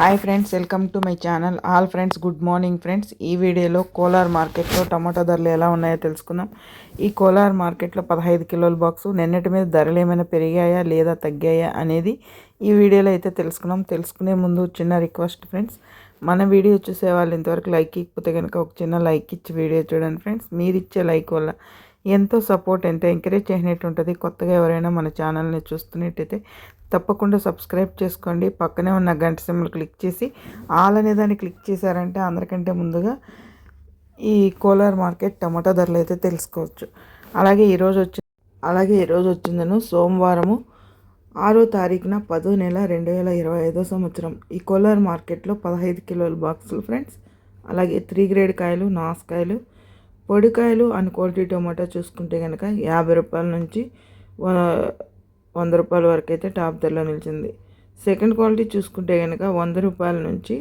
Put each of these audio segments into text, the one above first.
Hi friends welcome to my channel. All friends good morning friends. ఈ వీడియోలో కోలార్ మార్కెట్లో tomato ధరలు ఎలా ఉన్నాయో తెలుసుకుందాం. ఈ కోలార్ మార్కెట్లో పదహైదు కిలోల బాక్స్ నిన్నటి మీద ధరలు ఏమైనా పెరిగాయా లేదా తగ్గాయా అనేది ఈ వీడియోలో అయితే తెలుసుకున్నాం తెలుసుకునే ముందు చిన్న రిక్వెస్ట్ ఫ్రెండ్స్ మన వీడియో చూసే వాళ్ళు ఇంతవరకు లైక్ ఇకపోతే కనుక ఒక చిన్న లైక్ ఇచ్చి వీడియో చూడండి ఫ్రెండ్స్. మీరు ఇచ్చే లైక్ వల్ల ఎంతో సపోర్ట్ ఎంతో ఎంకరేజ్ చేసినట్టు ఉంటుంది కొత్తగా ఎవరైనా మన ఛానల్ని చూస్తున్నట్టయితే తప్పకుండా సబ్స్క్రైబ్ చేసుకోండి. పక్కనే ఉన్న గంట సింబల్ క్లిక్ చేసి ఆల్ అనే దాన్ని క్లిక్ చేశారంటే అందరికంటే ముందుగా ఈ కోలార్ మార్కెట్ టమాటా ధరలు అయితే తెలుసుకోవచ్చు. అలాగే ఈరోజు వచ్చి అలాగే ఈరోజు వచ్చిందను సోమవారము ఆరో తారీఖున పదో నెల రెండు వేల ఇరవై ఐదో సంవత్సరం. ఈ కోలార్ మార్కెట్లో పదహైదు కిలోల బాక్సులు ఫ్రెండ్స్. అలాగే త్రీ గ్రేడ్ కాయలు నాసుకాయలు పొడికాయలు అండ్ క్వాలిటీ టొమాటో చూసుకుంటే కనుక యాభై రూపాయల నుంచి వంద రూపాయల వరకు అయితే టాప్ ధరలో నిలిచింది. సెకండ్ క్వాలిటీ చూసుకుంటే కనుక వంద రూపాయల నుంచి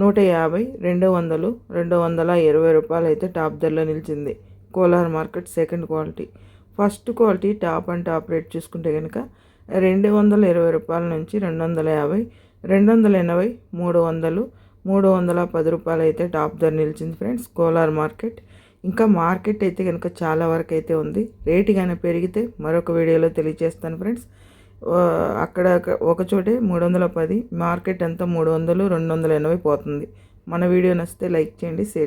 నూట యాభై రెండు వందలు రెండు వందల ఇరవై రూపాయలు అయితే టాప్ ధరలో నిలిచింది. Kolar market second quality. First quality top and top rate చూసుకుంటే కనుక రెండు వందల ఇరవై రూపాయల నుంచి రెండు వందల యాభై రెండు వందల ఎనభై మూడు వందలు మూడు వందల పది రూపాయలు అయితే టాప్ ధర నిలిచింది ఫ్రెండ్స్. కోలార్ మార్కెట్ ఇంకా మార్కెట్ అయితే కనుక చాలా వరకు అయితే ఉంది. రేటు కానీ పెరిగితే మరొక వీడియోలో తెలియజేస్తాను ఫ్రెండ్స్. అక్కడ ఒక చోటే మూడు వందల పది మార్కెట్ అంతా మూడు వందలు రెండు వందల ఎనభై పోతుంది. మన వీడియో నచ్చితే లైక్ చేయండి షేర్